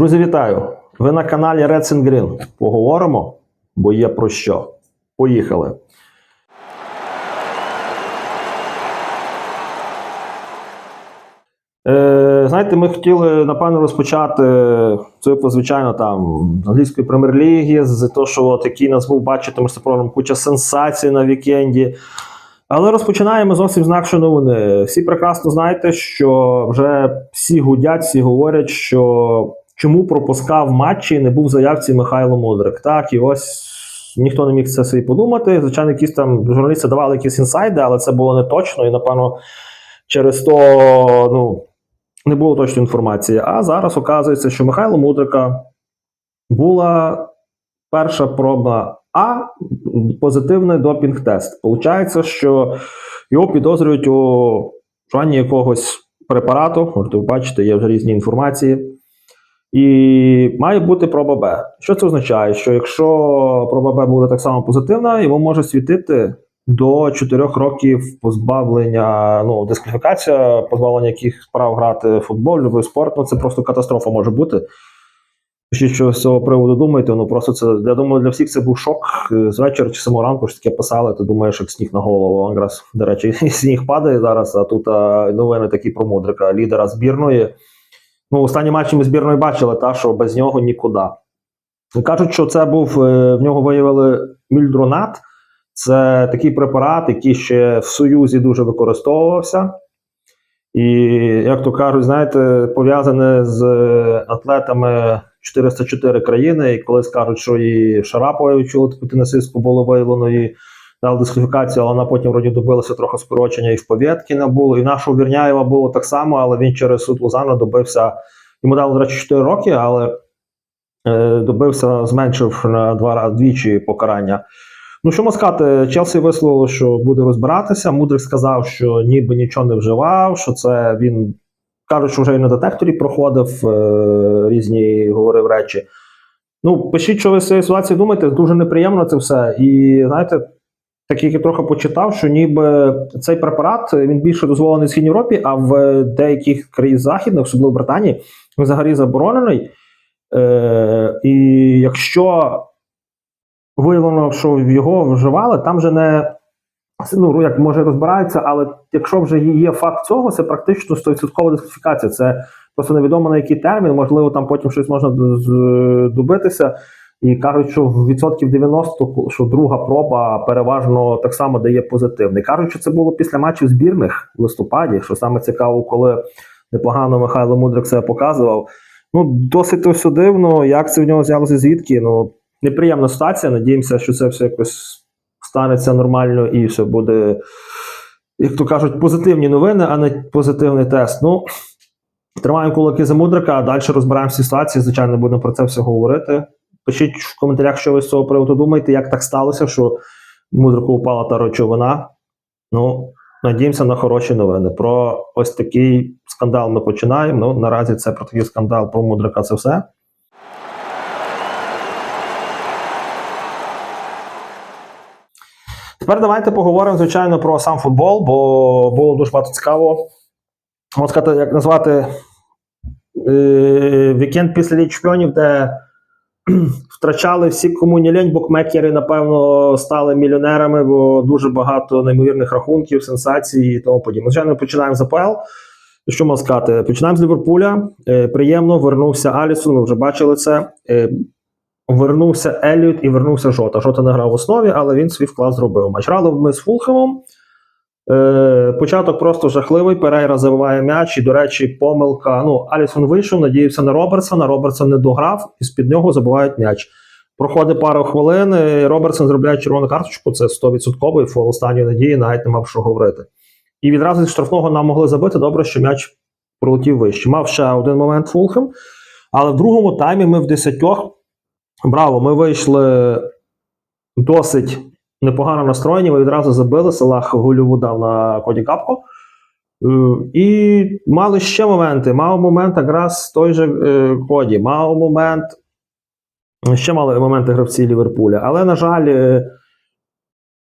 Друзі, вітаю! Ви на каналі Reds and Green. Поговоримо, бо є про що. Поїхали. Е, знаєте, ми хотіли напевно розпочати це, звичайно, там з англійської прем'єр-ліги, з того, що от, який нас був бачити, це програм куча сенсацій на вікенді. Але розпочинаємо зовсім з інакшої новини. Всі прекрасно знаєте, що вже всі гудять, всі говорять, що чому пропускав матчі і не був в заявці Михайло Мудрик. Так, і ось ніхто не міг це собі подумати. Звичайно, якісь там журналісти давали якісь інсайди, але це було не точно. І, напевно, через то ну, не було точної інформації. А зараз оказується, що Михайло Мудрика була перша проба А позитивний допінг-тест. Получається, що його підозрюють у вживанні якогось препарату. Можете ви бачите, є вже різні інформації. І має бути проба Б. Що це означає? Що якщо проба Б буде так само позитивна, йому може світити до 4 років позбавлення, ну, дискваліфікація, позбавлення яких прав грати в футбол, любий спорт. Ну це просто катастрофа може бути. Пишіть, що з цього приводу думаєте, ну просто це я думаю, для всіх це був шок з вечора чи самого ранку, що таке писали. Ти думаєш, як сніг на голову. Якраз, до речі, сніг падає зараз, а тут а, новини такі про Мудрика, лідера збірної. Ну, останні матчі ми збірної бачили, та що без нього нікуди. Кажуть, що це був е, в нього виявили мільдронат. Це такий препарат, який ще в Союзі дуже використовувався. І, як то кажуть, знаєте, пов'язане з атлетами 404 країни, і коли скажуть, що і Шарапові таку тенісистку було виявлено і дали дискваліфікацію, але вона потім вроді добилася трохи скорочення і в Повєткіна було, і нашого Вірняєва було так само, але він через суд Лузана добився. Йому дали, до речі, 4 роки, але е, добився, зменшив на два рази двічі покарання. Ну, що сказати, Челсі висловило, що буде розбиратися. Мудрик сказав, що ніби нічого не вживав, що це він кажуть, що вже і на детекторі проходив е, різні говорив речі. Ну, пишіть, що ви з цієї ситуації думаєте, дуже неприємно це все. І знаєте, так як я трохи почитав, що ніби цей препарат він більше дозволений в Східній Європі, а в деяких країнах західних, особливо в Британії, взагалі заборонений. Е, І якщо виявлено, що його вживали, там вже не ну, як може розбираються, але якщо вже є факт цього, це практично 100% дискваліфікація. Це просто невідомо на який термін, можливо, там потім щось можна добитися. І кажуть, що в відсотків 90, що друга проба переважно так само дає позитивний. Кажуть, що це було після матчів збірних в листопаді, що саме цікаво, коли непогано Михайло Мудрик себе показував. Ну, досить ось дивно, як це в нього з'явилося, звідки. Ну, неприємна ситуація. Надіємося, що це все якось станеться нормально і все буде, як то кажуть, позитивні новини, а не позитивний тест. Ну, тримаємо кулаки за мудрика, а далі розбираємося ситуації. Звичайно, будемо про це все говорити. Пишіть в коментарях, що ви з цього приводу думаєте, як так сталося, що мудрику упала та речовина. Ну, надіємося на хороші новини. Про ось такий скандал ми починаємо. Ну, наразі це про такий скандал про мудрика це все. Тепер давайте поговоримо, звичайно, про сам футбол, бо було дуже багато цікавого. Можна сказати, як назвати е, вікенд після Ліги чемпіонів, де втрачали всі кому не лень, букмекери, напевно, стали мільйонерами, бо дуже багато неймовірних рахунків, сенсацій і тому подібне. Звичайно, починаємо з АПЛ. Що можна сказати? Починаємо з Ліверпуля. Е, приємно, вернувся Алісон, ми вже бачили це. Е, вернувся Еліот і вернувся Жота. Жота не грав в основі, але він свій вклад зробив. Матч грали ми з Фулхемом. Е, початок просто жахливий. Перейра забиває м'яч, і, до речі, помилка. Ну, Алісон вийшов, надіявся на Робертсона. Робертсон не дограв, і з-під нього забивають м'яч. Проходить пару хвилин. і Робертсон зробляє червону карточку. Це 100% фол останньої надії, навіть не мав що говорити. І відразу з штрафного нам могли забити. Добре, що м'яч пролетів вище. Мав ще один момент Фулхем. Але в другому таймі ми в десятьох. Браво, ми вийшли досить непогано настроєні. Ми відразу забили. Салах гольову дав на Коді Капко. Е, І мали ще моменти. Мав момент якраз той же е, Коді, мав момент. Ще мали моменти гравці Ліверпуля. Але, на жаль, е,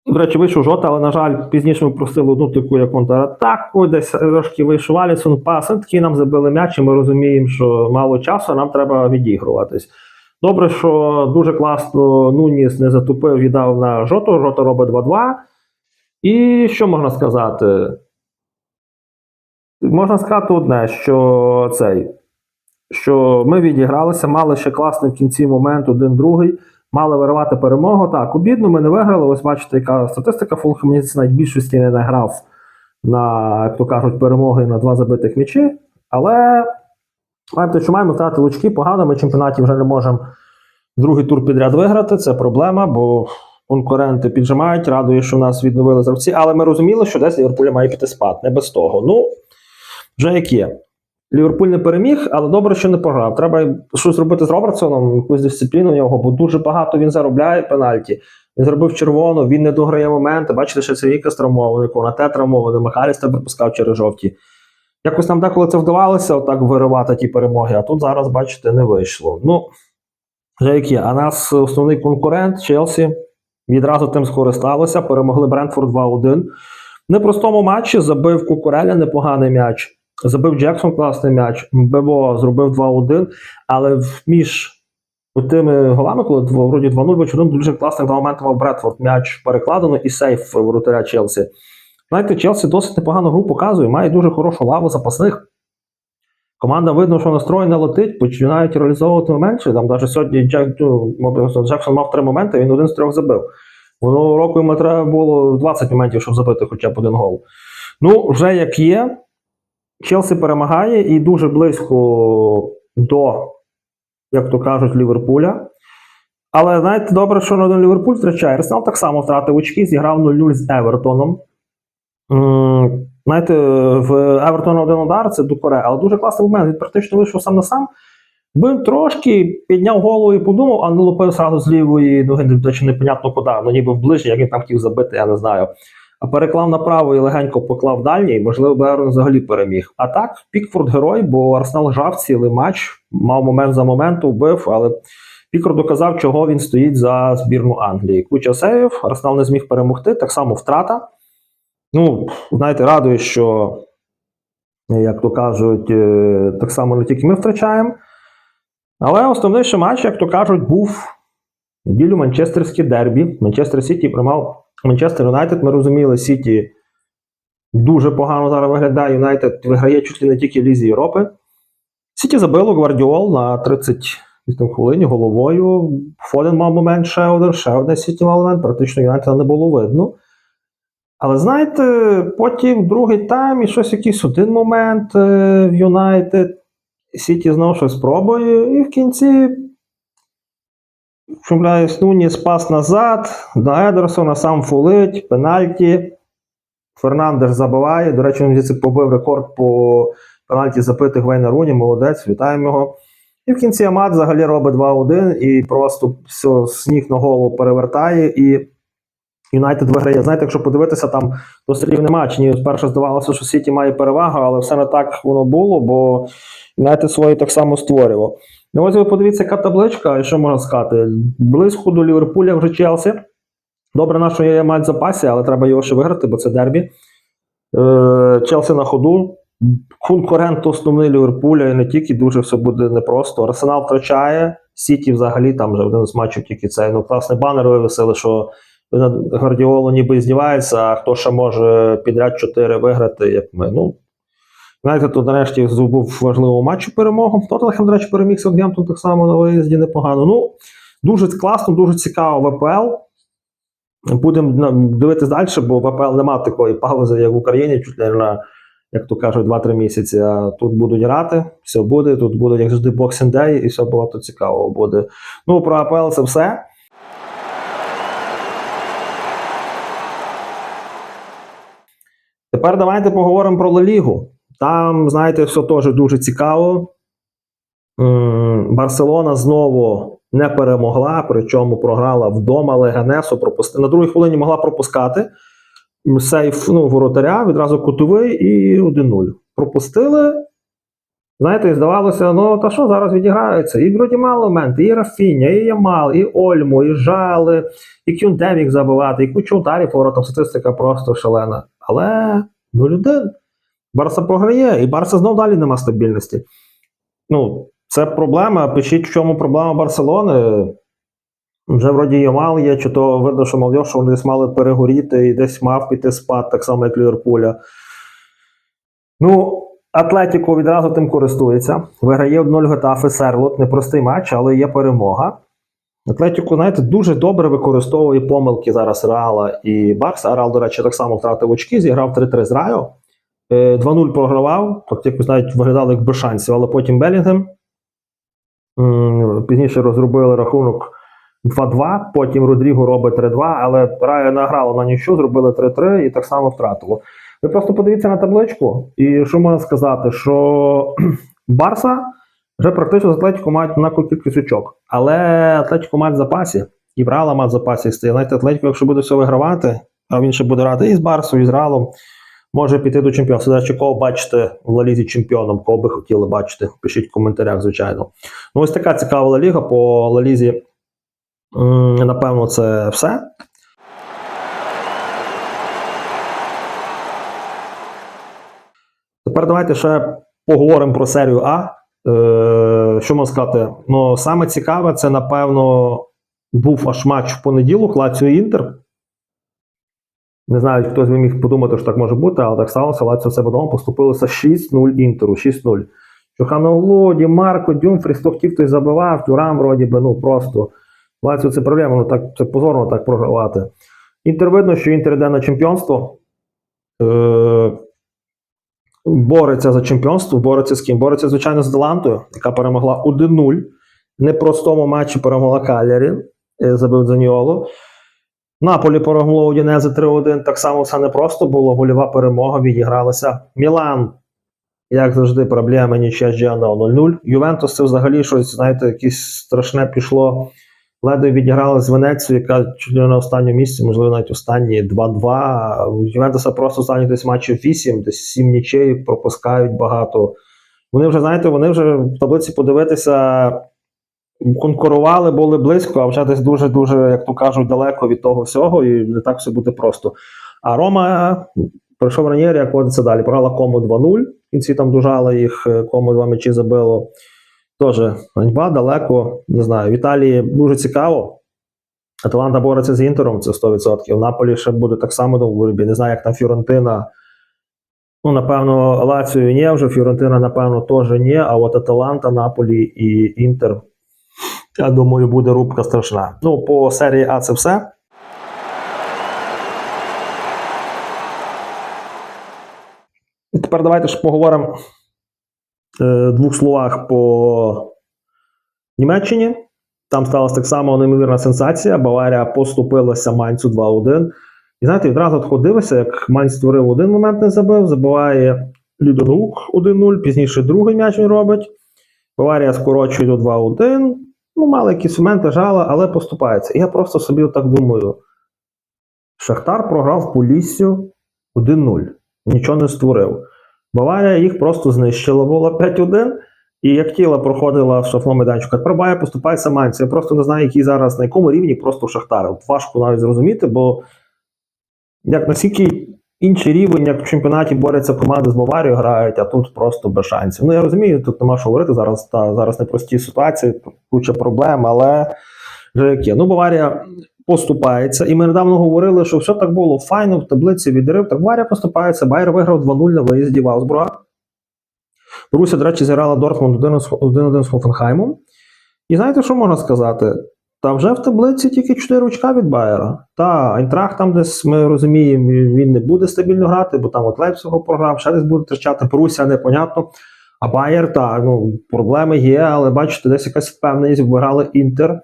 До речі, вийшов жота, але, на жаль, пізніше ми просили одну таку як контратаку, десь трошки вийшов Алісон пас. Такі нам забили м'яч, і ми розуміємо, що мало часу, нам треба відігруватись. Добре, що дуже класно Нуніс не затупив, віддав на жоту. Жота робить 2-2. І що можна сказати? Можна сказати одне, що цей, що ми відігралися, мали ще класний в кінці момент один-другий, мали виривати перемогу. Так, обідно, ми не виграли. Ось бачите, яка статистика. Фулхем навіть більшості не награв на, як то кажуть, перемоги на два забитих м'ячі. Але знаєте, що маємо втратити очки, погано, ми чемпіонаті вже не можемо другий тур підряд виграти. Це проблема, бо конкуренти піджимають. Радує, що в нас відновили гравці, але ми розуміли, що десь Ліверпуля має піти спад, не без того. Ну, вже як є. Ліверпуль не переміг, але добре, що не програв. Треба щось робити з Робертсоном, якусь дисципліну в нього, бо дуже багато він заробляє пенальті. Він зробив червону, він не дограє моменти. Бачите, що це Віка травмований, Конате травмований, Михайлістер пропускав через жовті. Якось нам деколи це вдавалося отак виривати ті перемоги, а тут зараз, бачите, не вийшло. Ну, вже як. А нас основний конкурент Челсі відразу тим скористалося, перемогли Брентфорд 2-1. Непростому матчі забив Кукуреля непоганий м'яч. Забив Джексон класний м'яч. Бебо зробив 2-1, але між тими голами, коли вроді 2-0, бач, дуже класних два моменти мав Бретфорд. М'яч перекладено і сейф воротаря Челсі. Знаєте, Челсі досить непогану гру показує, має дуже хорошу лаву запасних. Команда видно, що настроєна летить, починають реалізовувати моменти. Там навіть сьогодні Джек, ну, Джексон мав три моменти, він один з трьох забив. Воно року йому треба було 20 моментів, щоб забити хоча б один гол. Ну, вже як є, Челсі перемагає і дуже близько до, як то кажуть, Ліверпуля. Але знаєте, добре, що на Ліверпуль втрачає. Арсенал так само втратив очки, зіграв 0-0 з Евертоном. Знаєте, в Евертона один удар, це Дукоре, але дуже класний момент. Він практично вийшов сам на сам. Бив трошки, підняв голову і подумав, а не лупив сразу з лівої ноги, до непонятно куди. Ну ніби в ближній, як він там хотів забити, я не знаю. А переклав направо і легенько поклав дальній, можливо, Берн взагалі переміг. А так, Пікфорд герой, бо Арсенал жав цілий матч, мав момент за моменту, вбив, але Пікфорд доказав, чого він стоїть за збірну Англії. Куча сейвів, Арсенал не зміг перемогти, так само втрата. Ну, знаєте, радує, що, як то кажуть, е, так само не тільки ми втрачаємо. Але основний ще матч, як то кажуть, був неділю Манчестерське дербі. Манчестер Сіті приймав Манчестер Юнайтед. Ми розуміли, Сіті дуже погано зараз виглядає. Юнайтед виграє чуть ли не тільки Лізі Європи. Сіті забило Гвардіол на 30 хвилині головою. Фоден мав момент ще один, ще один Сіті мав момент. Практично Юнайтеда не було видно. Але знаєте, потім другий тайм і щось якийсь один момент е, в Юнайтед. Сіті знову щось пробує, і в кінці Шумляюсь, Нуні спас назад, на Едерсона сам фулить, пенальті. Фернандеш забиває. До речі, він побив рекорд по пенальті запитих Вейна Руні. Молодець, вітаємо його. І в кінці Амат взагалі робить 2-1 і просто все сніг на голову перевертає. І Юнайтед виграє. Знаєте, якщо подивитися, там досить рівний матч. Ні, спершу здавалося, що Сіті має перевагу, але все не так воно було, бо Юнайтед свої так само створював. Ну, ось ви подивіться, яка табличка, і що можна сказати? Близько до Ліверпуля вже Челсі. Добре, на що є матч в запасі, але треба його ще виграти, бо це дербі. Е, Челсі на ходу. Конкурент основний Ліверпуля і не тільки дуже все буде непросто. Арсенал втрачає, Сіті взагалі там вже один з матчів тільки цей. Ну, класний банер вивесили, що Гвардіолу ніби здівається, а хто ще може підряд 4 виграти, як ми. Ну, Знаєте, тут нарешті здобув важливу матчу перемогу. Тоттенхем, до речі, переміг Саутгемптон так само на виїзді непогано. Ну, дуже класно, дуже цікаво ВПЛ. Будемо дивитись далі, бо ВПЛ немає такої паузи, як в Україні, чуть не на, як то кажуть, 2-3 місяці. А тут будуть грати, все буде. Тут буде, як завжди, Day, і все багато цікавого буде. Ну, про АПЛ це все. Тепер давайте поговоримо про Ла Лігу. Там, знаєте, все теж дуже цікаво. Барселона знову не перемогла, причому програла вдома Леганесу. Пропусти... На другій хвилині могла пропускати. Сейф ну, воротаря, відразу кутовий і 1-0. Пропустили. Знаєте, і здавалося, ну та що зараз відіграються? І вроді мало і Рафіня, і Ямал, і Ольму, і Жали, і Кюнте міг забивати, і кучу ударів поворотом статистика просто шалена. Але 0-1. Барса програє, і Барса знов далі нема стабільності. Ну, це проблема. Пишіть, в чому проблема Барселони. Вже вроді Ямал є, чи то видно, що мав що вони десь мали перегоріти і десь мав піти спад, так само, як Ліверпуля. Ну, Атлетіко відразу тим користується. Виграє 1-0 Гетафи Серлот. Непростий матч, але є перемога. Атлетіко, знаєте, дуже добре використовує помилки зараз Реала і Барса. А Реал, до речі, так само втратив очки, зіграв 3-3 з Райо. Е, 2-0 програвав, тобто якось навіть виглядали як без шансів, але потім Белінгем. Пізніше розробили рахунок 2-2, потім Родріго робить 3-2, але Райо награло на нічого, зробили 3-3 і так само втратило. Ви просто подивіться на табличку, і що можна сказати, що Барса вже практично з Атлетіко мають однакову кількість очок. Але Атлетіко має в запасі, і Брала має в запасі стає. Знаєте, Атлетіко, якщо буде все вигравати, а він ще буде грати і з Барсою, і з Ралом, може піти до чемпіонства. До речі, кого бачите в Ла Лізі чемпіоном, кого би хотіли бачити, пишіть в коментарях, звичайно. Ну, ось така цікава Ліга по Ла Лізі. м, Напевно, це все. Тепер давайте ще поговоримо про серію А. Е, що можна сказати? Ну, саме цікаве, це, напевно, був аж матч в понеділок, Лаціо Інтер. Не знаю, хтось міг подумати, що так може бути, але так сталося. Лаціо себе вдома поступилося 6-0 Інтеру, 6-0. Чуханогло, Ді Марко, Дюмфріс, хто хотів, той забивав, Тюрам вроді би, ну просто. Лаціо це проблема, ну так це позорно так програвати. Інтер видно, що Інтер йде на чемпіонство. Е, бореться за чемпіонство, бореться з ким? Бореться, звичайно, з Делантою, яка перемогла 1-0. В непростому матчі перемогла Калярі, е, забив Заніоло. Наполі перемогло Удінезе 3-1. Так само все непросто було. Вольова перемога відігралася. Мілан, як завжди, проблеми нічия Джіано 0-0. Ювентус це взагалі щось, знаєте, якесь страшне пішло. Ледве відіграли з Венецією, яка чуть на останньому місці, можливо, навіть останні 2-2. У Ювентуса просто останні десь матчів 8, десь 7 нічей, пропускають багато. Вони вже, знаєте, вони вже в таблиці подивитися, конкурували, були близько, а вже десь дуже-дуже, як то кажуть, далеко від того всього, і не так все буде просто. А Рома пройшов Ранєрі, як водиться далі. Програла кому 2-0. В кінці там дужали їх, кому два м'ячі забило. Тоже ганьба далеко. Не знаю. В Італії дуже цікаво. Аталанта бореться з Інтером, це 100%. В Наполі ще буде так само до боротьбі. Не знаю, як там Фіорентина. Ну, напевно, Лаціо ні, вже Фіорентина, напевно, теж ні. А от Аталанта, Наполі і Інтер. Я думаю, буде рубка страшна. Ну, по серії А це все. Тепер давайте ж поговоримо двох словах по Німеччині. Там сталася так само неймовірна сенсація. Баварія поступилася Майнцю 2-1. І знаєте, відразу от дивишся, як Майнц створив один момент, не забив, забиває Людонук 1-0, пізніше другий м'яч він робить. Баварія скорочує до 2-1. Ну, мали якісь моменти, жала, але поступається. І я просто собі так думаю: Шахтар програв по ліссю 1-0, нічого не створив. Баварія їх просто знищила, було 5-1. І як тіло проходила в штрафному майданчику, тепер Баварія поступається Майнцю. Я просто не знаю, який зараз на якому рівні просто Шахтар. От важко навіть зрозуміти, бо як наскільки інший рівень, як в чемпіонаті борються команди з Баварією, грають, а тут просто без шансів. Ну я розумію, тут нема що говорити. Зараз та зараз непрості ситуації, куча проблем, але вже як є. Ну, Баварія поступається. І ми недавно говорили, що все так було файно в таблиці відрив. Так Баварія поступається. Байер виграв 2-0 на виїзді в Аусбурга. Боруся, до речі, зіграла Дортмунд 1-1 з Хофенхаймом. І знаєте, що можна сказати? Та вже в таблиці тільки 4 очка від Байера. Та Айнтрах там десь ми розуміємо, він не буде стабільно грати, бо там от Лейпцигу програв, ще десь буде втрачати. Боруся непонятно. А Байер, та, ну, проблеми є, але бачите, десь якась впевненість, виграли Інтер.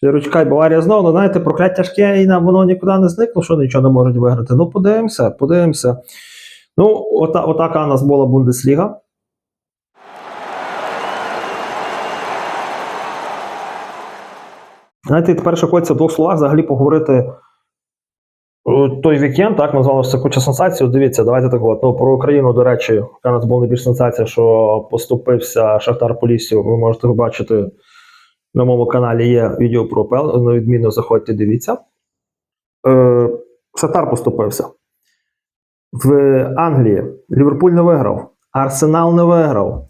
4 очка і Баварія знову, ну знаєте, прокляття і воно нікуди не зникло, що нічого не можуть виграти. Ну, подивимося, подивимося. Ну, ота, отака у нас була Бундесліга. Знаєте, тепер ще хочеться в двох словах взагалі поговорити О, Той вікенд, так, назвали це куча сенсацій. От Дивіться, давайте так от. Ну, про Україну, до речі, яка у нас була найбільш сенсація, що поступився Шахтар Поліссю. Ви можете побачити на моєму каналі є відео про ОПЛ, на відмінно заходьте, дивіться. Е, Шахтар поступився. В Англії Ліверпуль не виграв, Арсенал не виграв.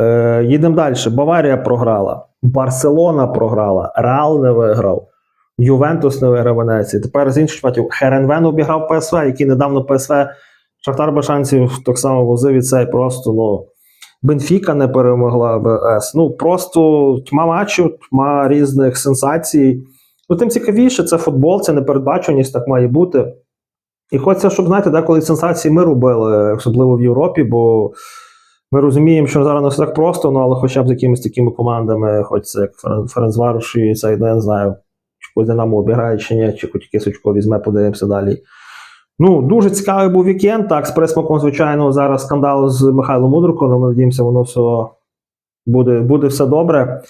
Е, їдемо далі. Баварія програла, Барселона програла, Реал не виграв. Ювентус не виграв Венеції. Тепер з інших матів Херенвен обіграв ПСВ, який недавно ПСВ Шахтар без шансів так само возив і цей просто ну. Бенфіка не перемогла БС. Ну просто тьма матчів, тьма різних сенсацій. Ну, тим цікавіше, це футбол, це непередбаченість, так має бути. І хочеться, щоб знаєте, деколи сенсації ми робили, особливо в Європі, бо ми розуміємо, що зараз не все так просто, ну але хоча б з якимись такими командами, хоч це як Ферен- Ференцварош і ну, я не знаю, чи по Динамо обіграє чи ні, чи хоч якесь очко візьме, подивимося далі. Ну, дуже цікавий був вікенд. Так, з присмаком, звичайно, зараз скандал з Михайлом Мудриком, але ми надіємося, воно все буде, буде все добре.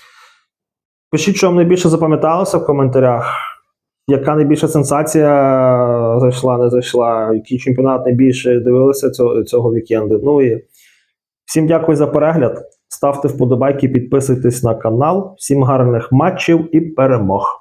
Пишіть, що вам найбільше запам'яталося в коментарях. Яка найбільша сенсація зайшла, не зайшла, який чемпіонат найбільше дивилися цього, цього вікенду. Ну і всім дякую за перегляд. Ставте вподобайки, підписуйтесь на канал. Всім гарних матчів і перемог.